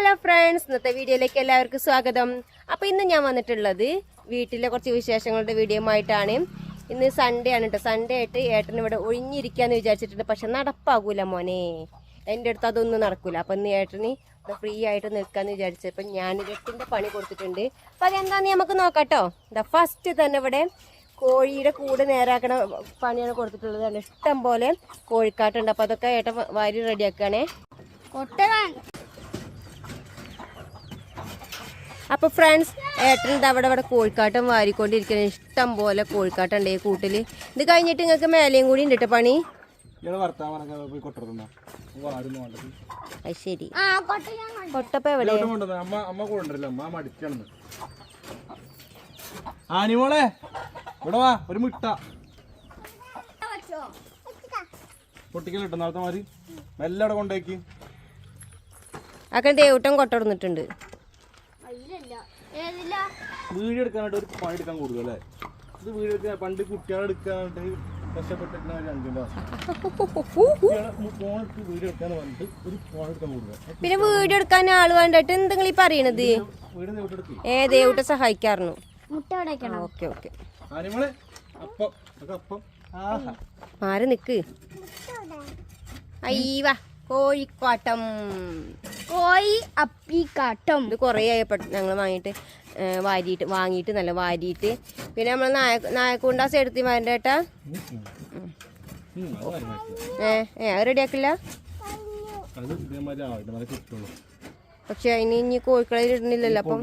Hello friends ഇന്നത്തെ വീഡിയോയിലേക്ക് എല്ലാവർക്കും സ്വാഗതം. അപ്പോൾ ഇന്ന് ഞാൻ വന്നിട്ടുള്ളത് വീട്ടിലെ കുറച്ച് വിശേഷങ്ങളുടെ വീഡിയോ ആയിട്ടാണ് ഇന്ന് സൺഡേ ആണ് കേട്ടോ സൺഡേ ആയിട്ട് ഏട്ടൻ ഇവിടെ ഒഴിഞ്ഞിരിക്കാന്ന് വിചാരിച്ചിട്ടുണ്ട്. പക്ഷെ നടപ്പാകൂല മോനെ. എന്റെ അടുത്ത് അതൊന്നും നടക്കൂല. അപ്പം ഇന്ന് ഏട്ടന് ഫ്രീ ആയിട്ട് നിൽക്കാന്ന് വിചാരിച്ചപ്പോൾ ഞാൻ രട്ടിന്റെ പണി കൊടുത്തിട്ടുണ്ട്. അപ്പം അതെന്താന്ന് നമുക്ക് നോക്കാട്ടോ ദ ഫസ്റ്റ് തന്നെ ഇവിടെ കോഴിയുടെ കൂട് നേരാക്കണ പണിയാണ് കൊടുത്തിട്ടുള്ളത്. ഇഷ്ടം പോലെ കോഴിക്കാട്ടുണ്ട്. അപ്പോൾ അതൊക്കെ ഏട്ടൻ വാരി റെഡിയാക്കുകയാണേ അപ്പൊ ഫ്രണ്ട്സ് ഏട്ടൻ അവിടെ അവിടെ കോഴിക്കാട്ടം വാരിക്കൊണ്ടിരിക്കുന്ന ഇഷ്ടം പോലെ കോഴിക്കാട്ടുണ്ട് ഈ കൂട്ടിൽ. ഇത് കഴിഞ്ഞിട്ട് നിങ്ങൾക്ക് മേലെയും കൂടി ഉണ്ട് ട്ടോ പണി. അത് ശരി. കൊട്ടപ്പ എവിടെ? ആനിമോളെ ഇവിടെ വാ ഒരു മുട്ട. പൊട്ടിക്കലിട്ടോ കിട്ടും നാളത്തെ മാതിരി? മെല്ലെ അവിടെ കൊണ്ടേക്ക് അക്കൻ ദേവട്ടം കൊട്ടടന്നിട്ടുണ്ട് വീഡിയോ എടുക്കാനായിട്ട് ഒരു പണി എടുക്കാൻ കൂടുതൽ അല്ലേ? ഇത് വീഡിയോ എടുക്കാൻ പണ്ട് കുട്ടികളെ എടുക്കാനായിട്ട് കഷ്ടപ്പെട്ടിരുന്ന ഒരു വീഡിയോ എടുക്കാന്ന് പറഞ്ഞിട്ട് ഒരു ഫോൺ എടുക്കാൻ കൂടുതൽ പിന്നെ വീഡിയോ എടുക്കാൻ ആൾ വേണ്ടിട്ട് എന്തെങ്കിലും ഈ പറയണത്? ഏ ദേവട്ട സഹായിക്കാറുന്നു ഓക്കെ ഓക്കെ. മാറി നിക്ക്. അയ്യ കോഴിക്കാട്ടം കോഴി അപ്പിക്കാട്ടം. ഇത് കുറേ ആയപ്പോൾ ഞങ്ങൾ വാങ്ങിയിട്ട് വാരിയിട്ട് വാങ്ങിയിട്ട് നല്ല വാരിയിട്ട്. പിന്നെ നമ്മൾ നായ നായക്കൂണ്ട അത് മതി ഏ ഏ അത് റെഡിയാക്കില്ല? പക്ഷെ അതിന് ഇനി കോഴിക്കളെ ഇടുന്നില്ലല്ലോ അപ്പം.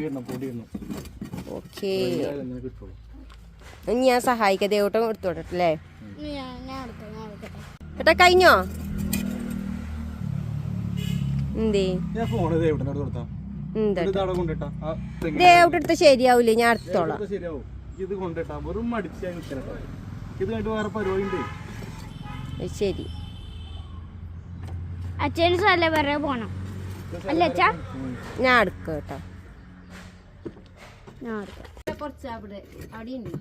ഓക്കേ. ഇനി ഞാൻ സഹായിക്കാം. ദേവട്ടം എടുത്തോട്ടെ അല്ലേ? ഞാൻ ഞാൻ എടുക്കാം ഞാൻ എടുക്കട്ടെ. ഏട്ടാ കഴിഞ്ഞോ എന്തേ ഞാൻ ഫോൺ ദേവിട്ടനോട് കൊടുത്താ എന്താ ഇത് അവിടെ കൊണ്ടിട്ടാ ആ, ഇതെങ്ങനെ? ദേവട്ടം എടുത്ത ശരിയാവൂലേ? ഞാൻ അടുത്തോളാം ഇത് കൊണ്ടിട്ടാ. വെറും നിൽക്കണട്ടോ ഇത് കഴിഞ്ഞിട്ട് വേറെ പരിപാടി ഉണ്ട് ശരി. അച്ഛന് സ്ഥല വരെ പോണം? അല്ല അച്ഛാ? ഞാൻ എടുക്കാം കേട്ടോ. ഞാൻ എടുക്കാം കുറച്ച് അവിടെ അവിടെ ഉണ്ട്.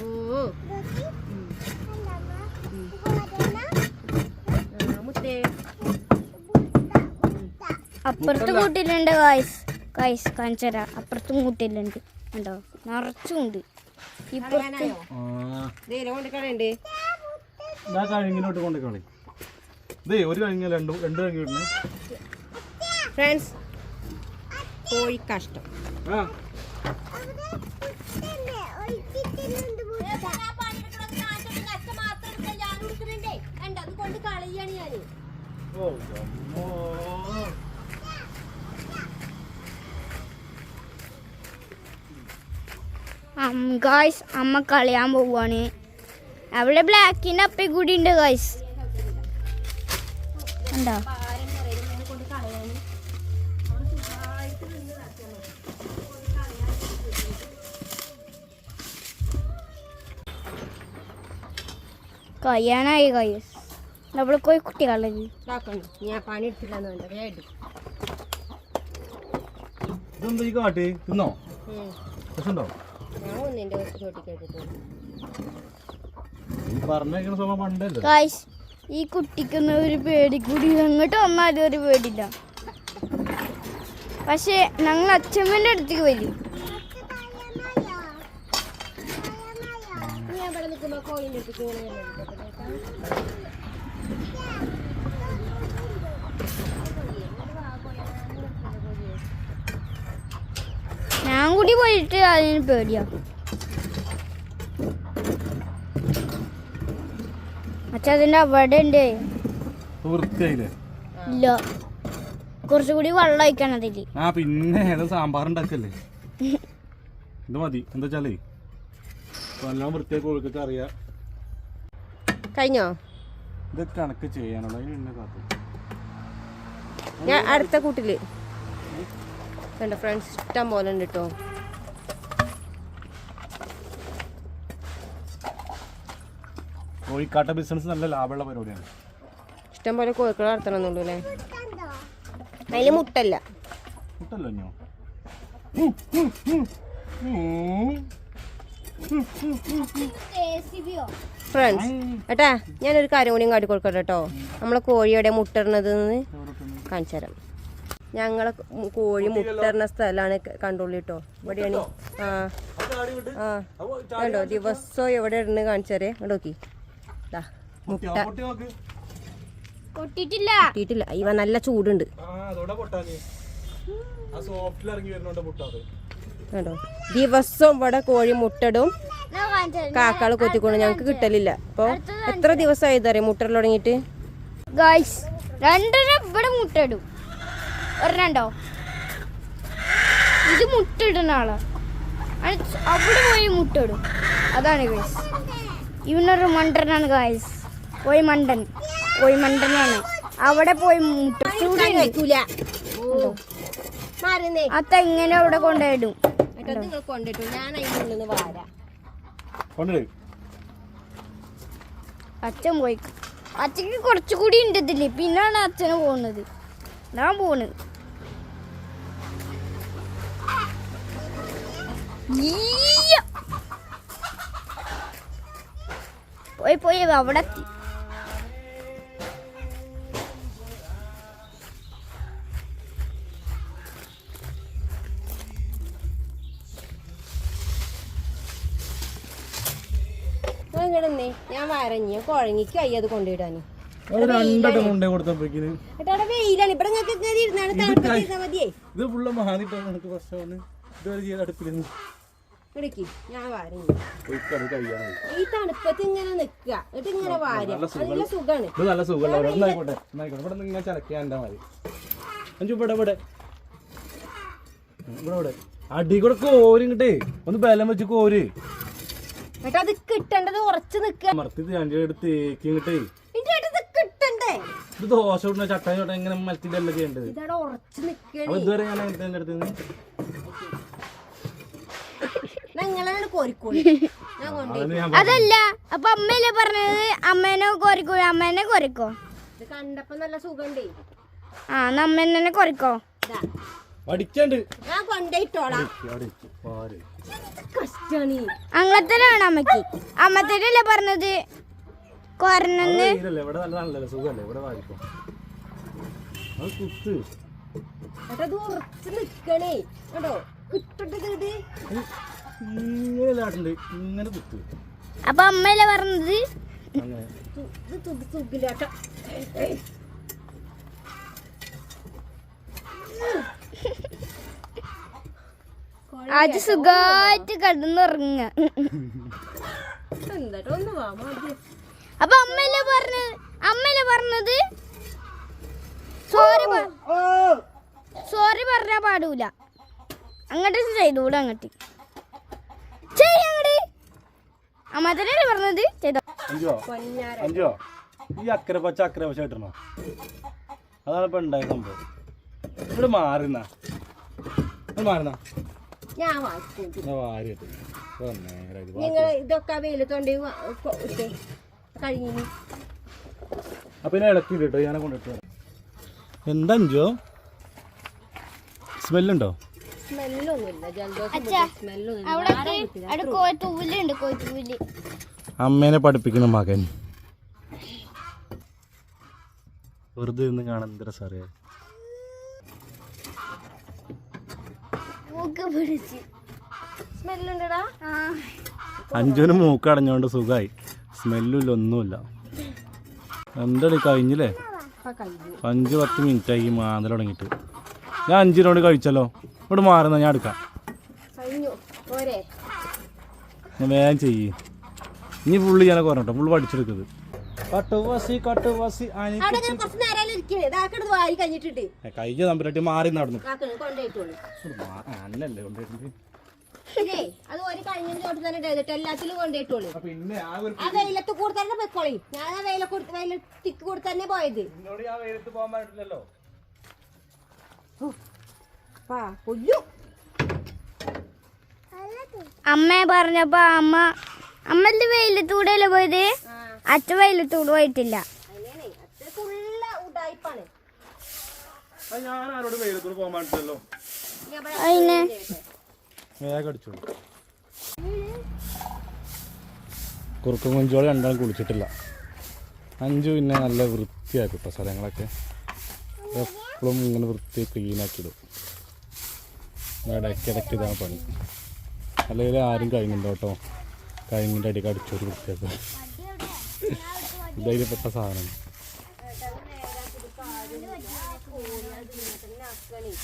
ഓ മുത്തേ അപ്പുറത്ത് കൂട്ടിലുണ്ട് കായ്സ് കായ്സ് കാണിച്ചര അപ്പുറത്തും കൂട്ടിലുണ്ട് കണ്ടോ? നിറച്ചുണ്ട്. ഇപ്പുറത്ത് കഴിഞ്ഞിലോട്ട് കൊണ്ട് കളി ഇതേ ഒരു കഴിഞ്ഞ രണ്ടു രണ്ട് കഴിഞ്ഞ് ഫ്രണ്ട്സ് കോഴി കഷ്ടം. ആ. ഗായ്സ് അമ്മ കളയാൻ പോവാണ്. അവിടെ ബ്ലാക്കിന്റെ അപ്പേ കൂടി ഉണ്ട് ഗായ്സ് ഉണ്ടോ കഴിയാനായി കൈ നമ്മൾ പോയി കുട്ടികളെ ഞാൻ പണി എടുത്തില്ലെന്ന് വേണ്ട വേഗം എടുക്ക്. ഇതെന്താ ഈ കാട്ടി? തിന്നോ. രസമുണ്ടോ ഈ പറഞ്ഞേക്കണ ഗായ്സ് ഈ കുട്ടിക്കൊന്നും ഒരു പേടി കൂടി. അങ്ങോട്ട് വന്നാലും ഒരു പേടില്ല പക്ഷെ ഞങ്ങൾ അച്ഛമ്മന്റെ അടുത്തേക്ക് വരും. ഞാൻ ഇവിടെ നിൽക്കുമ്പോൾ കോഴിന്റെ അടുത്തേക്ക് ഇങ്ങനെ ഞാൻ കൂടി പോയിട്ട് അതിന് പേടിയാ. അച്ഛാ അതിന്റെ അവിടെ ഉണ്ട്. വൃത്തിയായില്ലേ? ഇല്ല. കുറച്ചുകൂടി വെള്ളം ഒഴിക്കണം അതിൽ. ആ പിന്നെ ഏതോ സാമ്പാർ ഉണ്ടാക്കല്ലേ? ഇത് മതി. എന്താ വെച്ചാലേ നല്ലോണം വൃത്തിയാക്കി കോഴിക്കൊക്കെ അറിയാം. കഴിഞ്ഞോ? ഇത് കണക്ക് ചെയ്യാനുള്ള അതിന് എന്നെ കാത്തു. ഞാൻ അടുത്ത കൂട്ടിൽ. കണ്ടോ ഫ്രണ്ട്സ് ഇഷ്ടം പോലെ ഉണ്ട് കേട്ടോ കോഴിക്കാട്ട ബിസിനസ് നല്ല ലാഭമുള്ള പരിപാടിയാണ്. ഇഷ്ടം പോലെ കോഴിക്കളെ വളർത്തണമെന്നുള്ളൂ അല്ലേ? അതിൽ മുട്ടല്ല. മുട്ടല്ലോ ഫ്രണ്ട്സ് ഏട്ടാ ഞാനൊരു കാര്യം കൂടിയും കാട്ടി കൊടുക്കട്ടെ കേട്ടോ. നമ്മളെ കോഴിയുടെ മുട്ടറിനത് കാണിച്ചു തരാം ഞങ്ങളെ കോഴി മുട്ടറിന സ്ഥലമാണ് കണ്ടുള്ളി കേട്ടോ. ഇവിടെയാണ്. ആ. ആ. കണ്ടോ ദിവസവും എവിടെ ഇടുന്നത് കാണിച്ചു തരേ ഇങ്ങോട്ട് നോക്കി. ദാ മുട്ട. പൊട്ടി നോക്ക്. പൊട്ടിട്ടില്ല കിട്ടിയിട്ടില്ല ഇവ നല്ല ചൂടുണ്ട്. സോഫ്റ്റിൽ ഇറങ്ങി വരുന്നോണ്ട് കണ്ടോ? ദിവസവും ഇവിടെ കോഴി മുട്ടടും. കാക്കാൾ കൊത്തിക്കൊണ്ട് ഞങ്ങൾക്ക് കിട്ടലില്ല. അപ്പൊ എത്ര ദിവസമായി ഇതറിയാം മുട്ടൽ തുടങ്ങിയിട്ട്? രണ്ടര രണ്ടെണ്ണം ഇവിടെ മുട്ടയിടും ഒരെണ്ണോ ഇത് മുട്ടിടുന്ന ആളാ. അവിടെ പോയി മുട്ടിടും. അതാണ് ഗൈസ് ഇവനൊരു മണ്ടനാണ് ഗൈസ് പോയി മണ്ടൻ. പോയി മണ്ടനാണ്. അവിടെ പോയി മുട്ട അത്ത എങ്ങനെ അവിടെ കൊണ്ടുപോയിടും നിങ്ങൾ കൊണ്ടിട്ടു. ഞാൻ അതിന്റെ ഉള്ളിൽ നിന്ന് വാരാ. കൊണ്ടുവരും അച്ഛൻ പോയി. അച്ഛക്ക് കുറച്ചുകൂടി ഉണ്ട് ഇതിൽ. പിന്നാണ് അച്ഛന് പോകുന്നത് ഞാൻ പോണ്. പോയി പോയി അവിടെ എത്തി. നിങ്ങളെന്നേ ഞാൻ വരഞ്ഞ കുഴങ്ങിക്ക് അയ്യ അത് കൊണ്ടിടാന് അത് രണ്ടെണ്ണം കൊണ്ടേ കൊടുത്തപ്പോഴേക്കിന്. ഏട്ടാ വെയിലാണ്. ഇവിടെ നിങ്ങൾക്ക് ഇങ്ങനെ ഇരുന്നാണ് തണുപ്പത്ത് ഇരുന്നാൽ മതിയേ. ഇത് ഫുള്ള് മാറിട്ടോ എനിക്ക് പ്രശ്നമാണ്. ഇതുവരെ ചെയ്ത് അടുപ്പിരുന്നു ഇവിടേക്ക്. ഞാൻ ഈ തണുപ്പത്ത് ഇങ്ങനെ നിക്കുക എന്നിട്ട് ഇങ്ങനെ വാര നല്ല സുഖാണ്. നല്ല ഇങ്ങനെ മതി. അഞ്ചു ഇവിടെ ഇവിടെ. ഇവിടെ ഇവിടെ. അടി കൂടെ കോരി ഇങ്ങട്ടേ. ഒന്ന് ബലം വെച്ച് കോര്. ഏട്ടാ അത് കിട്ടേണ്ടത് ഉറച്ചു നിക്കുക മർത്തി അഞ്ചു എടുത്ത് തേക്കി ഇങ്ങട്ടേ. എന്റെ ഏട്ടാ ഇത് കിട്ടണ്ടേ? ഇത് ദോശ ഇടുന്ന ചട്ടൻ ചോട്ടൻ ഇങ്ങനെ മലത്തിട്ടല്ല ചെയ്യേണ്ടത്? ഇതവിടെ ഉറച്ചു നിക്കണേ. അപ്പൊ ഇതുവരെ ഞാൻ അങ്ങനെ തന്നെ അടുത്ത് നിങ്ങളാണ് കോരിക്കോളി? ഞാൻ കൊണ്ടേ അതിന് ഞാൻ അതല്ല അപ്പൊ അമ്മയല്ലേ പറഞ്ഞത്? അമ്മേനെ കോരിക്കോ അമ്മേനെ കോരിക്കോ? ഇത് കണ്ടപ്പോ നല്ല സുഖണ്ടേ. ആ എന്നാ അമ്മേനെ തന്നെ കൊറിക്കോ ഇതാ. പഠിക്കണ്ട് ഞാൻ കൊണ്ടേയിട്ടോളാം ഇട്ടോളാം പാര്. കഷ്ടാണ് അങ്ങനത്തന്നെ അമ്മയ്ക്ക് അമ്മത്തേനല്ലേ പറഞ്ഞത് അവിടെ വെയിലല്ലേ ഇവിടെ നല്ല നല്ലല്ലേ സുഖല്ലേ ഇവിടെ വായിക്കോ അത് കുത്ത് ഏട്ടാ ഇത് ഉറച്ചു നിക്കണേ കേട്ടോ കിട്ടട്ടത് ഇത് ഇങ്ങനെ ലാട്ടുണ്ട് ഇങ്ങനെ കുത്ത് അപ്പൊ അമ്മയല്ലേ പറഞ്ഞത് അങ്ങനെ സു- ഇത് സുഖ സുഖില്ല ഏട്ടാ അത് സുഖമായിട്ട് കിടന്നുറങ്ങ എന്താട്ടോ ഒന്ന് വാ മതി അപ്പൊ അമ്മയല്ലേ പറഞ്ഞത് അമ്മയല്ലേ പറഞ്ഞത്? സോറി സോറി പറഞ്ഞാ പാടൂല. അങ്ങോട്ട് ചെയ്തൂടെ അങ്ങോട്ട്. ചെയ്യങ്ങട് അമ്മ തന്നെയല്ലേ പറഞ്ഞത്? ചെയ്തോ. അഞ്ചോ? പൊന്നാര അഞ്ചോ? ഈ അക്കര പച്ച അക്കര പച്ച കിട്ടണോ അതാണ് ഇപ്പൊ ഉണ്ടായ സംഭവം. ഇവിടെ മാറുന്ന. മാറുന്ന. ഞാൻ നിങ്ങൾ ഇതൊക്കെ വെയിലത്തോണ്ട് കഴിഞ്ഞു എന്താ അഞ്ചോ? സ്മെല്ലുണ്ടോ? അമ്മേനെ പഠിപ്പിക്കുന്ന മകൻ. വെറുതെ ഇരുന്ന് കാണാൻ എന്ത് രസറിയാ മൂക്ക് പിടിച്ച് സ്മെല്ലുണ്ടടാ അഞ്ചുവിന് മൂക്ക് അടഞ്ഞോണ്ട് സുഖായി. സ്മെല്ലില്ല ഒന്നുമില്ല. എന്താടി കഴിഞ്ഞില്ലേ? അഞ്ചു അഞ്ച് പത്ത് മിനിറ്റ് ആയി മാന്തൽ തുടങ്ങിയിട്ട്. ഞാൻ അഞ്ചിനോട് കഴിച്ചല്ലോ. ഇവിടെ മാറുന്ന ഞാൻ എടുക്കാം. ഞാൻ വേഗം ചെയ്യ്. ഇനി ഫുള്ള് ഞാനൊക്കെ പറഞ്ഞോട്ടോ ഫുള്ള് പഠിച്ചെടുക്കുന്നത് കട്ടുവാസി കട്ടുവാസി അവിടെ കുറച്ച് നേരം ഇരിക്കണേ. ഇതാക്കണത് വാരി കഴിഞ്ഞിട്ടിട്ട് കഴിഞ്ഞ തമ്പുരാട്ടി മാറി നടന്നു. അന്നല്ലേ ഇതേ അത് ഒരു കഴിഞ്ഞ ചോട്ട് തന്നെ എല്ലാത്തിലും ആ വെയിലത്ത് കൂടെ തന്നെ പൊയ്ക്കോളി. ഞാൻ ആ വെയില വെയിലത്തിക്ക് കൂടെ തന്നെ പോയത്. അമ്മ പറഞ്ഞപ്പോ അമ്മ അമ്മന്റെ വെയിലത്തൂടെയല്ലേ പോയത്? അച്ഛൻ വെയിലത്തൂടെ പോയിട്ടില്ല ഞാൻ ആരോട് വെയിലത്തോട് പോകാൻ കുറുക്കും കുഞ്ചോളം രണ്ടാളും കുളിച്ചിട്ടില്ല. അഞ്ചു പിന്നെ നല്ല വൃത്തിയാക്കും കേട്ടോ സ്ഥലങ്ങളൊക്കെ. എപ്പോഴും ഇങ്ങനെ വൃത്തി ക്ലീനാക്കിയിടും. ഇടയ്ക്കിടയ്ക്ക് ഇതാണ് പണി. അല്ലെങ്കിൽ ആരും കഴിഞ്ഞിട്ടുണ്ടോ കേട്ടോ. കഴിഞ്ഞിന്റെ അടിക്ക് വൃത്തിയാക്കും. ഇതതിൽ പെട്ട സാധനം.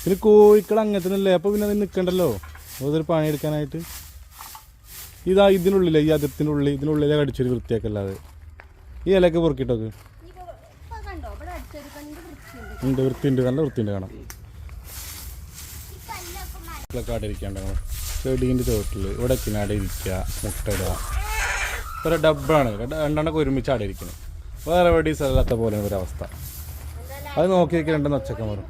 പിന്നെ കോഴിക്കൾ അങ്ങനത്തെ അപ്പോൾ പിന്നെ അത് നിൽക്കണ്ടല്ലോ അതൊരു പണിയെടുക്കാനായിട്ട്. ഇതാ ഇതിനുള്ളിലെ ഈ അതിർത്തിനുള്ളിൽ ഇതിനുള്ളിലെ കടിച്ചൊരു വൃത്തിയാക്കല്ലാതെ. ഈ ഇലയൊക്കെ പൊറുക്കിട്ടോക്ക് ഉണ്ട് വൃത്തിയുണ്ട് നല്ല വൃത്തിയുണ്ട് കാണാം. ഞങ്ങൾ ചെടീന്റെ ചോട്ടിൽ ഇവിടെ കിനാടെ ഇരിക്കുക മുട്ടയിടുക ഒരു ഡബ്ബാണ്. രണ്ടെണ്ണൊക്കെ ഒരുമിച്ച് അവിടെ ഇരിക്കുന്നത് വേറെ എവിടെയും സ്ഥലത്തെ പോലെ ഒരവസ്ഥ അത് നോക്കി നോക്കി രണ്ടെന്ന് ഒച്ചക്കം വരും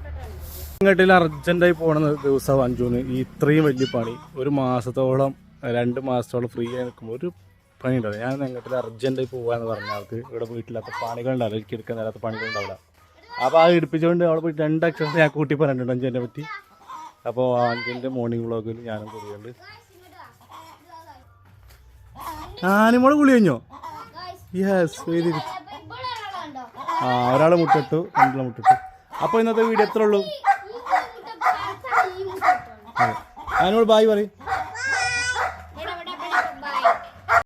ഇങ്ങോട്ടിൽ അർജന്റായി പോണ ദിവസം അഞ്ചൂന്ന് ഈ ഇത്രയും വലിയ പണി. ഒരു മാസത്തോളം രണ്ട് മാസത്തോളം ഫ്രീ ആയി നിൽക്കുമ്പോൾ ഒരു പണി ഉണ്ടാവില്ല ഞാൻ എങ്ങോട്ടിൽ അർജന്റായി പോകാന്ന് പറഞ്ഞ ആൾക്ക് ഇവിടെ വീട്ടിലത്തെ പണികളുണ്ടാവില്ല. എനിക്ക് എടുക്കാൻ നേരത്തെ പണികളുണ്ടാവില്ല. അപ്പോൾ അത് എടുപ്പിച്ചുകൊണ്ട് അവിടെ പോയി രണ്ട് അക്ഷരം ഞാൻ കൂട്ടി പറഞ്ഞിട്ടുണ്ട് അഞ്ചിനെ പറ്റി. അപ്പോൾ അഞ്ചിന്റെ മോർണിംഗ് വ്ളോഗിൽ ഞാനും കൂടിയുണ്ട് ആനിമോൾ കുളി കഴിഞ്ഞോ യെസ് വെരി ഗുഡ് ആ ഒരാൾ മുട്ടിട്ടു രണ്ടാൾ മുട്ടിട്ടു അപ്പോൾ ഇന്നത്തെ വീഡിയോ എത്ര ഉള്ളൂ അതെ. അതിനോട് ബായ് പറയും